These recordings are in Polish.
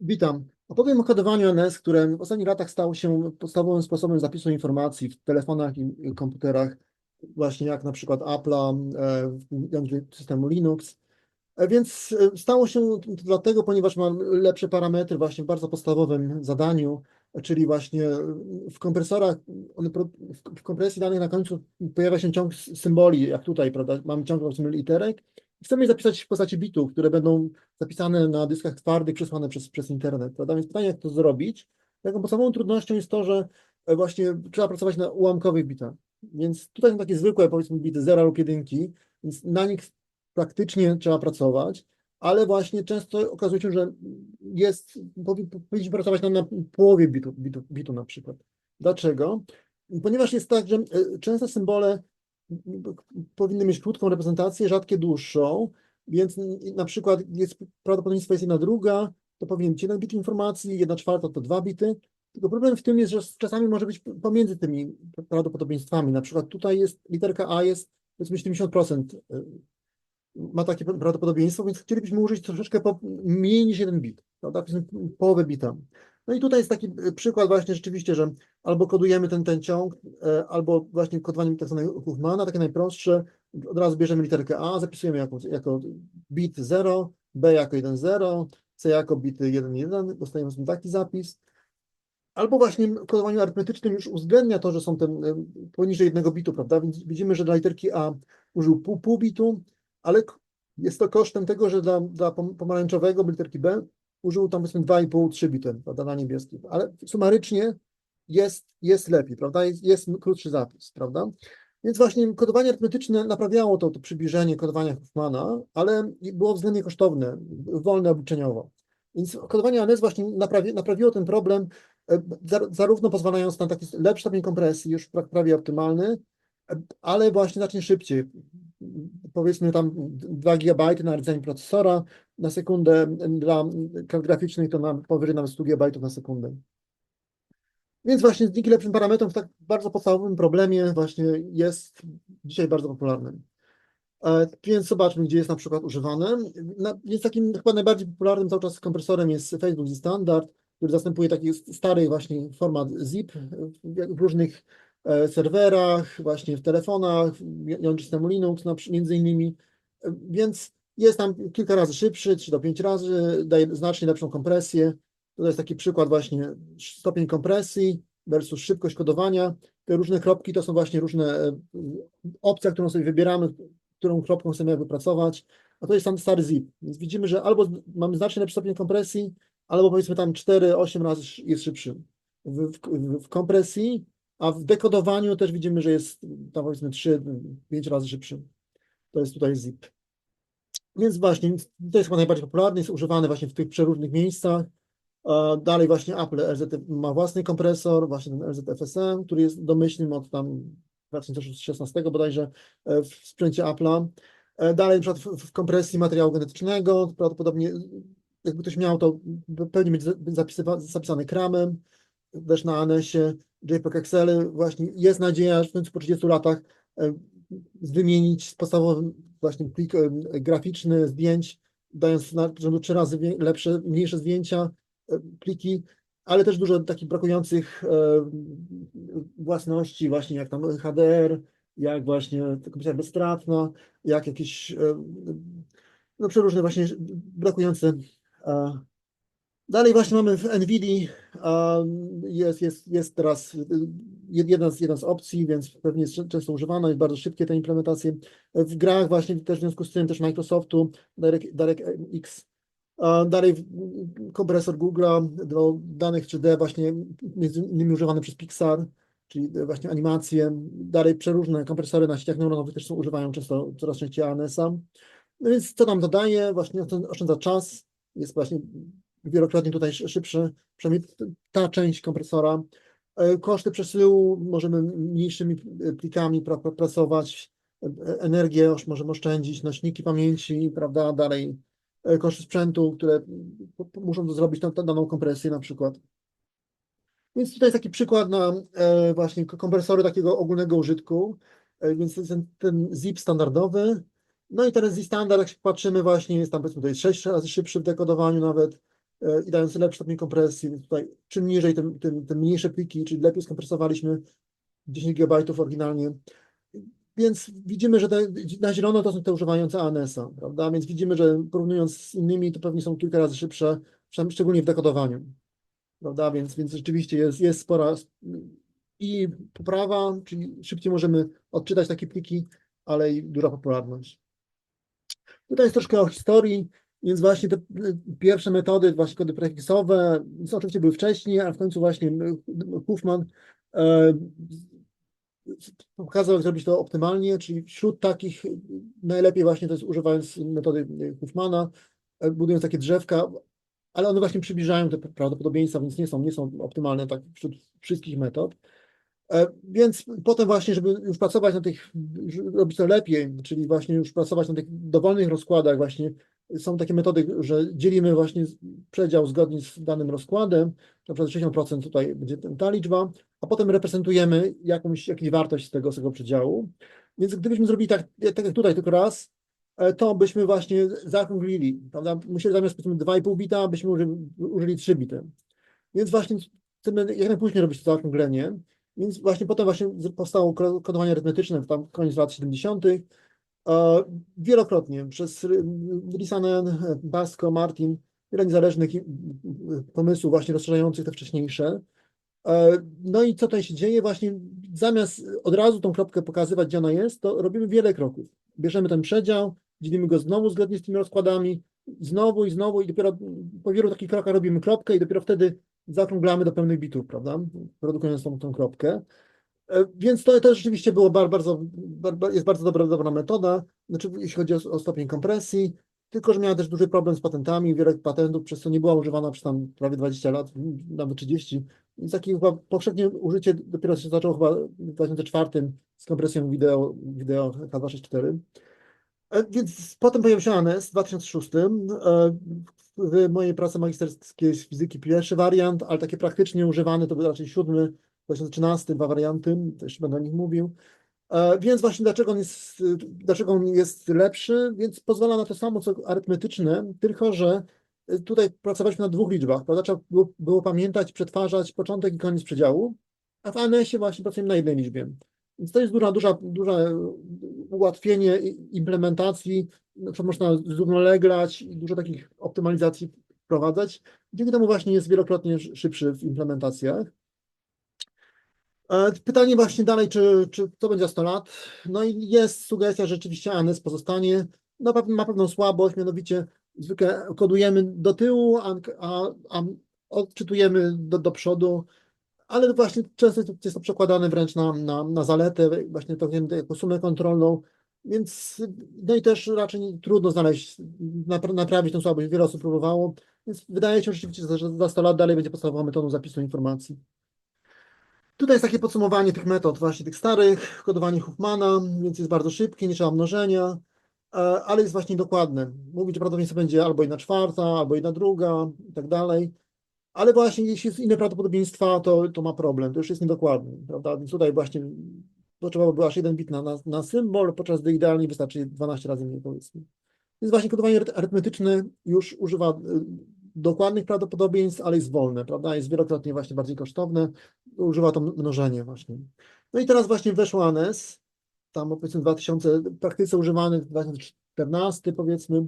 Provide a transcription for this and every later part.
Witam. Opowiem o kodowaniu NS, które w ostatnich latach stało się podstawowym sposobem zapisu informacji w telefonach i komputerach, właśnie jak na przykład Apple'a, e, systemu Linux. E, Więc e, stało się dlatego, ponieważ mam lepsze parametry właśnie w bardzo podstawowym zadaniu, czyli właśnie w kompresorach, w- kompresji danych na końcu pojawia się ciąg symboli, jak tutaj, prawda? Mamy ciąg powiedzmy literek. Chcemy je zapisać w postaci bitów, które będą zapisane na dyskach twardych, przesłane przez, przez internet, prawda? Więc pytanie, jak to zrobić? Taką podstawową trudnością jest to, że e, właśnie trzeba pracować na ułamkowych bitach. Więc tutaj są takie zwykłe, powiedzmy, bity 0 lub 1, więc na nich praktycznie trzeba pracować, ale właśnie często okazuje się, że jest, powi- powinniśmy pracować na, na połowie bitu, bitu, bitu na przykład. Dlaczego? Ponieważ jest tak, że e, często symbole powinny mieć krótką reprezentację, rzadkie dłuższą, więc na przykład jest prawdopodobieństwo jest jedna druga, to powinien być jeden bit informacji, jedna czwarta to dwa bity. Tylko problem w tym jest, że czasami może być pomiędzy tymi prawdopodobieństwami. Na przykład tutaj jest literka A jest powiedzmy 70% y, ma takie prawdopodobieństwo, więc chcielibyśmy użyć troszeczkę mniej niż jeden bit, prawda? Powiedzmy połowę bita. No i tutaj jest taki y, przykład właśnie rzeczywiście, że albo kodujemy ten, ten ciąg, e, albo właśnie kodowaniem tak zwanego Huffmana, takie najprostsze, od razu bierzemy literkę A, zapisujemy jako, jako bit 0, B jako 1, 0, C jako bit 1, 1, dostajemy sobie taki zapis. Albo właśnie w kodowaniu arytmetycznym już uwzględnia to, że są ten e, poniżej jednego bitu, prawda? Więc widzimy, że dla literki A użył pół, pół bitu, ale jest to kosztem tego, że dla, dla pom- pomarańczowego literki B użył tam powiedzmy 2,5-3 bity, prawda, na niebieskim. Ale sumarycznie jest, jest lepiej, prawda? Jest, jest krótszy zapis, prawda? Więc właśnie kodowanie arytmetyczne naprawiało to, to przybliżenie kodowania Huffmana, ale było względnie kosztowne, wolne obliczeniowo. Więc kodowanie ANS właśnie naprawi, naprawiło ten problem, e, zar- zarówno pozwalając na taki lepszy stopień kompresji, już pra- prawie optymalny, e, ale właśnie znacznie szybciej. Powiedzmy tam 2 GB na rdzeń procesora na sekundę, dla kart graficznych to na powyżej nawet 100 GB na sekundę. Więc właśnie dzięki lepszym parametrom w tak bardzo podstawowym problemie właśnie jest dzisiaj bardzo popularny. E, Więc zobaczmy, gdzie jest na przykład używane. Więc takim chyba najbardziej popularnym cały czas kompresorem jest Facebook Standard, który zastępuje taki stary właśnie format zip w, różnych e, serwerach, właśnie w telefonach, w jądrze systemu Linux między innymi. E, Więc jest tam kilka razy szybszy, 3 do 5 razy, daje znacznie lepszą kompresję. To jest taki przykład właśnie stopień kompresji versus szybkość kodowania. Te różne kropki to są właśnie różne e, opcja, którą sobie wybieramy, którą kropką chcemy jakby pracować, a to jest tam stary zip. Więc widzimy, że albo mamy znacznie lepszy stopień kompresji, albo powiedzmy tam 4-8 razy jest szybszy w, w, w kompresji, a w dekodowaniu też widzimy, że jest tam powiedzmy 3-5 razy szybszy. To jest tutaj zip. Więc właśnie, to jest chyba najbardziej popularny, jest używany właśnie w tych przeróżnych miejscach. Dalej właśnie Apple RZ ma własny kompresor, właśnie ten RZFSM, który jest domyślnym od tam 2016 bodajże e, w sprzęcie Apple'a. E, Dalej na przykład w, kompresji materiału genetycznego, prawdopodobnie jakby ktoś miał to pewnie będzie zapisane kramem, też na ANS-ie, JPEG Excel, właśnie jest nadzieja, że w końcu po 30 latach e, wymienić podstawowy właśnie plik graficzny zdjęć, dając rzędu trzy razy lepsze, mniejsze zdjęcia, e, pliki, ale też dużo takich brakujących e, własności, właśnie jak tam HDR, jak właśnie komputer bezstratna, jak jakieś e, no przeróżne właśnie brakujące. E, Dalej właśnie mamy w NVIDII, a, jest, jest, jest teraz y, jedna z, jedna z opcji, więc pewnie jest czę- często używana, jest bardzo szybkie te implementacje. W grach właśnie też w związku z tym też Microsoftu, Direct- DirectX. A Dalej kompresor Google'a do danych 3D właśnie między innymi używany przez Pixar, czyli właśnie animacje. Dalej przeróżne kompresory na sieciach neuronowych też są używają często coraz częściej ANS-a. No więc co nam to daje? Właśnie oszczędza czas, jest właśnie wielokrotnie tutaj szy- szybszy, przynajmniej ta część kompresora. E, Koszty przesyłu możemy mniejszymi plikami pra, pra, pracować, E, e, energię możemy oszczędzić, nośniki pamięci, prawda, dalej koszty sprzętu, które muszą zrobić tą, tą daną kompresję na przykład. Więc tutaj jest taki przykład na właśnie ko- kompresory takiego ogólnego użytku, więc to jest ten, ten zip standardowy. No i teraz zip standard, jak patrzymy właśnie, jest tam powiedzmy tutaj 6 razy szybszy w dekodowaniu nawet, i dając lepszy stopień kompresji. Więc tutaj czym niżej, tym, tym, tym mniejsze pliki, czyli lepiej skompresowaliśmy 10 GB oryginalnie. Więc widzimy, że te, na zielono to są te używające ANS-a, prawda? Więc widzimy, że porównując z innymi, to pewnie są kilka razy szybsze, szczególnie w dekodowaniu, prawda? Więc, więc rzeczywiście jest, jest spora i poprawa, czyli szybciej możemy odczytać takie pliki, ale i duża popularność. Tutaj jest troszkę o historii, więc właśnie te y, pierwsze metody, właśnie kody prefiksowe, oczywiście były wcześniej, a w końcu właśnie y, Huffman e, pokazał, jak zrobić to optymalnie, czyli wśród takich najlepiej właśnie to jest używając metody y, Huffmana, e, budując takie drzewka, ale one właśnie przybliżają te prawdopodobieństwa, więc nie są, nie są optymalne tak wśród wszystkich metod. E, Więc potem właśnie, żeby już pracować na tych, robić to lepiej, czyli właśnie już pracować na tych dowolnych rozkładach, właśnie są takie metody, że dzielimy właśnie przedział zgodnie z danym rozkładem, na przykład 60% tutaj będzie ta liczba, a potem reprezentujemy jakąś, jakąś wartość z tego, z tego przedziału. Więc gdybyśmy zrobili tak, tak jak tutaj tylko raz, e, to byśmy właśnie zaokrąglili, prawda? Musieli zamiast powiedzmy 2,5 bita, byśmy użyli, użyli 3 bity. Więc właśnie chcemy jak najpóźniej robić to zaokrąglenie, więc właśnie potem właśnie powstało ko- kodowanie arytmetyczne, tam koniec lat 70. Wielokrotnie przez Risanen, Basco, Martin, wiele niezależnych pomysłów właśnie rozszerzających te wcześniejsze. E, No i co tutaj się dzieje? Właśnie zamiast od razu tą kropkę pokazywać, gdzie ona jest, to robimy wiele kroków. Bierzemy ten przedział, dzielimy go znowu zgodnie z tymi rozkładami, znowu i znowu i dopiero po wielu takich krokach robimy kropkę i dopiero wtedy zaokrąglamy do pełnych bitów, prawda? Produkując tą, tą kropkę. E, Więc to też rzeczywiście było bar- bardzo, bar- bar- jest bardzo dobra, dobra metoda, znaczy jeśli chodzi o, o stopień kompresji, tylko że miała też duży problem z patentami, wiele patentów, przez co nie była używana przez tam prawie 20 lat, nawet 30. Więc takie chyba powszechnie użycie dopiero się zaczęło chyba w 2004 z kompresją wideo, wideo H264. E, Więc potem pojawił się ANES w 2006. e, W mojej pracy magisterskiej z fizyki pierwszy wariant, ale takie praktycznie używane to był raczej siódmy, 2013, dwa warianty, też będę o nich mówił. E, Więc właśnie dlaczego on jest, dlaczego on jest lepszy? Więc pozwala na to samo co arytmetyczne, tylko że y, tutaj pracowaliśmy na dwóch liczbach, prawda? Trzeba było, było pamiętać, przetwarzać początek i koniec przedziału, a w ANS-ie właśnie pracujemy na jednej liczbie. Więc to jest duża, duża, duże ułatwienie implementacji, na przykład można zrównoleglać i dużo takich optymalizacji wprowadzać. Dzięki temu właśnie jest wielokrotnie sz- szybszy w implementacjach. E, Pytanie właśnie dalej, czy, czy to będzie za 100 lat? No i jest sugestia, że rzeczywiście ANES pozostanie. No, ma pewną słabość, mianowicie zwykle kodujemy do tyłu, a, a, a odczytujemy do, do przodu, ale właśnie często jest to- przekładane wręcz na, na, na zaletę, właśnie to wiem, jako sumę kontrolną, więc no i też raczej trudno znaleźć, napra- naprawić tę słabość. Wiele osób próbowało, więc wydaje się rzeczywiście, że za 100 lat dalej będzie podstawową metodą zapisu informacji. Tutaj jest takie podsumowanie tych metod, właśnie tych starych, kodowanie Huffmana, więc jest bardzo szybkie, nie trzeba mnożenia, e, ale jest właśnie dokładne. Mówi, że prawdopodobieństwo będzie albo jedna czwarta, albo jedna druga i tak dalej. Ale właśnie jeśli jest inne prawdopodobieństwa, to, to ma problem, to już jest niedokładny, prawda? Więc tutaj właśnie potrzebowałoby aż jeden bit na, na, na symbol, podczas gdy idealnie wystarczy 12 razy mniej powiedzmy. Więc właśnie kodowanie aryt- arytmetyczne już używa dokładnych prawdopodobieństw, ale jest wolne, prawda? Jest wielokrotnie właśnie bardziej kosztowne, używa to mnożenie właśnie. No i teraz właśnie weszło ANES, tam powiedzmy 2000, w praktyce używany w 2014 powiedzmy.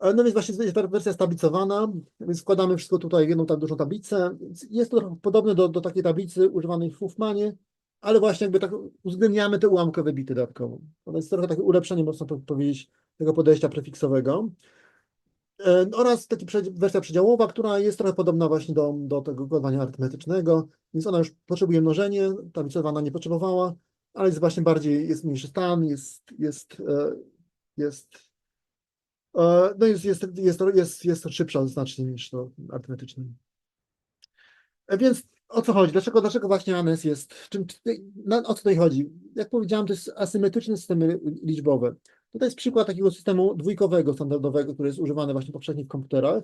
No więc właśnie jest wersja stablicowana, więc wkładamy wszystko tutaj w jedną tak dużą tablicę. Jest to podobne do, do takiej tablicy używanej w Huffmanie, ale właśnie jakby tak uwzględniamy te ułamkowe bity dodatkowo. To jest trochę takie ulepszenie, można po- powiedzieć, tego podejścia prefiksowego. E, Oraz prze- wersja przedziałowa, która jest trochę podobna właśnie do, do tego kodowania arytmetycznego, więc ona już potrzebuje mnożenie, tablicowana nie potrzebowała, ale jest właśnie bardziej, jest mniejszy stan, jest, jest, e, jest, e, no jest, jest, jest, jest, jest szybsza znacznie niż to arytmetyczne. Więc o co chodzi? Dlaczego, dlaczego właśnie ANES jest? Czym, o co tutaj chodzi? Jak powiedziałem, to jest asymetryczne systemy liczbowe. Tutaj jest przykład takiego systemu dwójkowego, standardowego, który jest używany właśnie powszechnie w komputerach.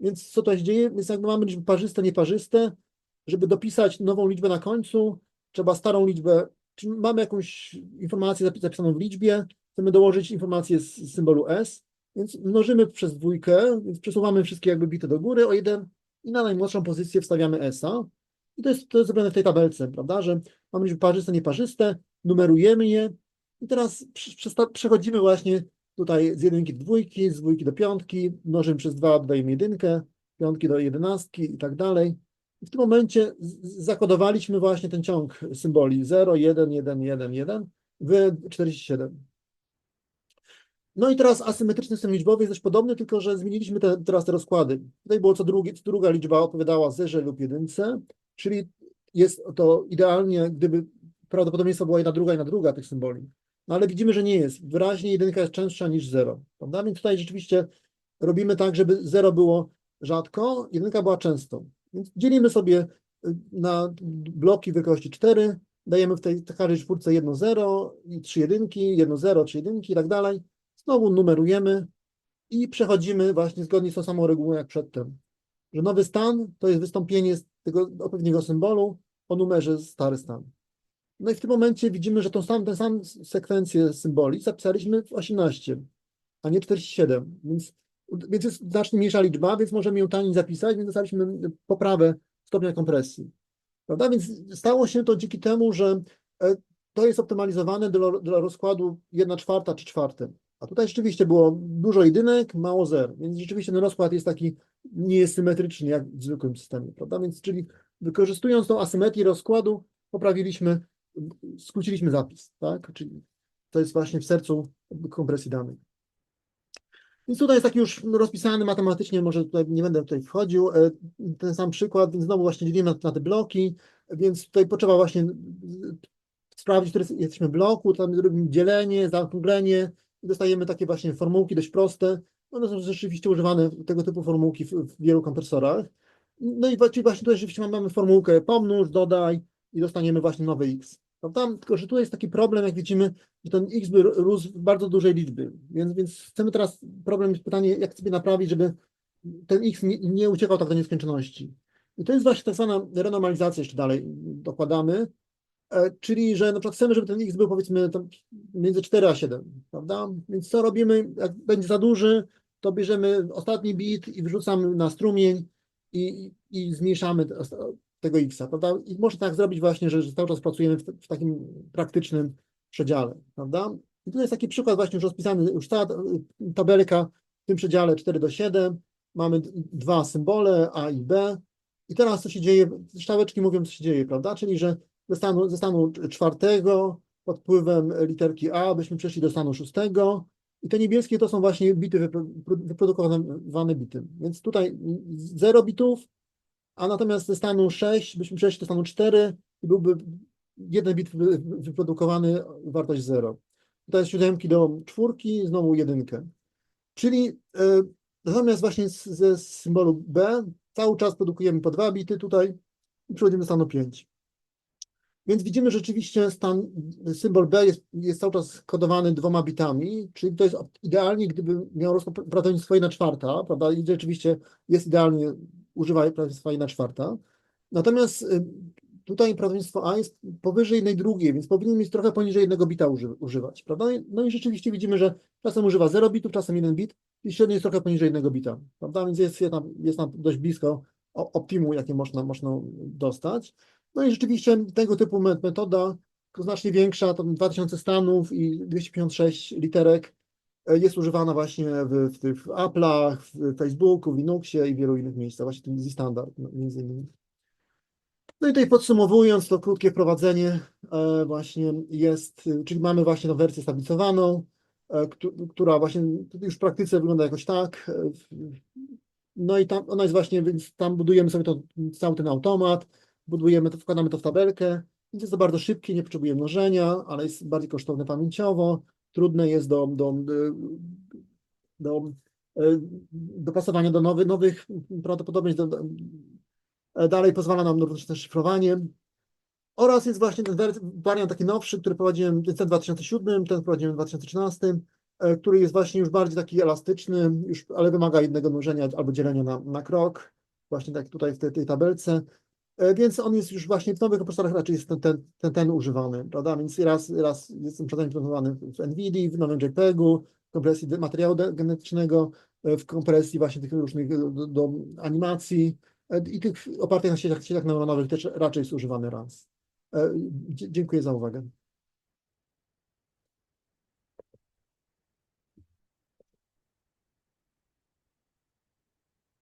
Więc co to się dzieje? Więc mamy liczby parzyste, nieparzyste, żeby dopisać nową liczbę na końcu, trzeba starą liczbę, czy mamy jakąś informację zapis- zapisaną w liczbie, chcemy dołożyć informację z symbolu S, Więc mnożymy przez dwójkę, więc przesuwamy wszystkie jakby bity do góry o jeden i na najmłodszą pozycję wstawiamy S-a. I to jest, to jest zrobione w tej tabelce, prawda, że mamy liczby parzyste, nieparzyste, numerujemy je i teraz przechodzimy właśnie tutaj z jedynki do dwójki, z dwójki do piątki, mnożymy przez dwa, dodajemy jedynkę, piątki do jedenastki i tak dalej. I w tym momencie zakodowaliśmy właśnie ten ciąg symboli 0, 1, 1, 1, 1 w 47. No i teraz asymetryczny system liczbowy jest dość podobny, tylko że zmieniliśmy te, teraz te rozkłady. Tutaj było co, drugi, co druga liczba odpowiadała zerze lub jedynce, czyli jest to idealnie, gdyby prawdopodobieństwo była jedna druga, jedna druga tych symboli. No ale widzimy, że nie jest. Wyraźnie jedynka jest częstsza niż zero. Prawda? Więc tutaj rzeczywiście robimy tak, żeby zero było rzadko, jedynka była często. Więc dzielimy sobie y, na bloki wielkości 4, dajemy w tej każdej czwórce jedno zero i trzy jedynki, jedno zero, trzy jedynki i tak dalej. Znowu numerujemy i przechodzimy właśnie zgodnie z tą samą regułą jak przedtem. Że nowy stan to jest wystąpienie z tego odpowiedniego symbolu o numerze stary stan. No i w tym momencie widzimy, że tą sam, tę samą sekwencję symboli zapisaliśmy w 18, a nie 47, więc, więc jest znacznie mniejsza liczba, więc możemy ją taniej zapisać, więc dostaliśmy poprawę stopnia kompresji. Prawda? Więc stało się to dzięki temu, że e, to jest optymalizowane dla, dla rozkładu 1 czwarta czy czwarte. A tutaj rzeczywiście było dużo jedynek, mało zer, więc rzeczywiście ten rozkład jest taki nie symetryczny jak w zwykłym systemie, prawda? Więc czyli wykorzystując tą asymetrię rozkładu, poprawiliśmy, skróciliśmy zapis, tak? Czyli to jest właśnie w sercu kompresji danych. Więc tutaj jest taki już rozpisany matematycznie, może tutaj nie będę tutaj wchodził, e, ten sam przykład, więc znowu właśnie dzielimy na, na te bloki, więc tutaj potrzeba właśnie sprawdzić, w którym jesteśmy bloku, tam robimy dzielenie, zaokrąglenie i dostajemy takie właśnie formułki dość proste. One są rzeczywiście używane, tego typu formułki w, w wielu kompresorach. No i właśnie tutaj rzeczywiście mamy formułkę pomnóż, dodaj i dostaniemy właśnie nowy x. Prawda? Tylko, że tu jest taki problem, jak widzimy, że ten x by rósł w bardzo dużej liczby. Więc, więc chcemy teraz, problem jest pytanie, jak sobie naprawić, żeby ten x nie, nie uciekał tak do nieskończoności. I to jest właśnie tak zwana renormalizacja, jeszcze dalej dokładamy, E, Czyli, że na przykład chcemy, żeby ten x był powiedzmy między 4 a 7, prawda? Więc co robimy, jak będzie za duży, to bierzemy ostatni bit i wrzucamy na strumień i, i zmniejszamy tego x, prawda? I można tak zrobić właśnie, że, że cały czas pracujemy w, w takim praktycznym przedziale, prawda? I tu jest taki przykład właśnie już rozpisany, już ta y, tabelka w tym przedziale 4 do 7, mamy dwa symbole A i B i teraz co się dzieje, szczałeczki mówią co się dzieje, prawda? Czyli, że ze stanu, ze stanu czwartego pod wpływem literki A byśmy przeszli do stanu szóstego i te niebieskie to są właśnie bity, wypro- wyprodukowane bity. Więc tutaj 0 bitów, a natomiast ze stanu 6 byśmy przeszli do stanu 4 i byłby jeden bit wy- wyprodukowany, wartość 0. Tutaj z siódemki do czwórki, znowu jedynkę. Czyli e, natomiast właśnie z, ze symbolu B cały czas produkujemy po dwa bity tutaj i przechodzimy do stanu 5. Więc widzimy rzeczywiście stan, symbol B jest, jest cały czas kodowany dwoma bitami, czyli to jest idealnie, gdyby miał rozkład prawdopodobieństwo 1 czwarta, prawda? I rzeczywiście jest idealnie, używa prawdopodobieństwa 1 czwarta. Natomiast y, tutaj prawdopodobieństwo A jest powyżej jednej drugiej, więc powinien mieć trochę poniżej jednego bita uży, używać, prawda? No i rzeczywiście widzimy, że czasem używa 0 bitów, czasem 1 bit i średnio jest trochę poniżej jednego bita, prawda? Więc jest, jest, tam, jest tam dość blisko optimum, jakie można, można dostać. No i rzeczywiście tego typu met- metoda, znacznie większa, to 2000 stanów i 256 literek, jest używana właśnie w, w tych Apple'ach, w Facebooku, w Linuxie i wielu innych miejscach, właśnie ten Easy Standard no, między innymi. No i tutaj podsumowując, to krótkie wprowadzenie e, właśnie jest, y, czyli mamy właśnie tą wersję stabilizowaną, e, któ- która właśnie już w praktyce wygląda jakoś tak. e, No i tam ona jest właśnie, więc tam budujemy sobie to, cały ten automat, budujemy to, wkładamy to w tabelkę, więc jest to bardzo szybkie, nie potrzebuje mnożenia, ale jest bardziej kosztowne pamięciowo, trudne jest do, do, do, e, dopasowania do nowych, nowych prawdopodobieństw, do, do, e, dalej pozwala nam na równocześnie szyfrowanie. Oraz jest właśnie ten wariant taki nowszy, który prowadziłem, w 2007, ten prowadziłem w 2013, e, który jest właśnie już bardziej taki elastyczny, już, ale wymaga jednego mnożenia albo dzielenia na, na krok, właśnie tak tutaj w tej, tej tabelce. E, Więc on jest już właśnie w nowych kompresorach raczej jest ten, ten, ten, ten używany, prawda? Więc raz, raz jest implementowany w NVIDII, w nowym JPEG-u, kompresji materiału genetycznego, e, w kompresji właśnie tych różnych e, do, do animacji i tych opartych na sieciach, sieciach neuronowych też raczej jest używany dzie- Dziękuję za uwagę.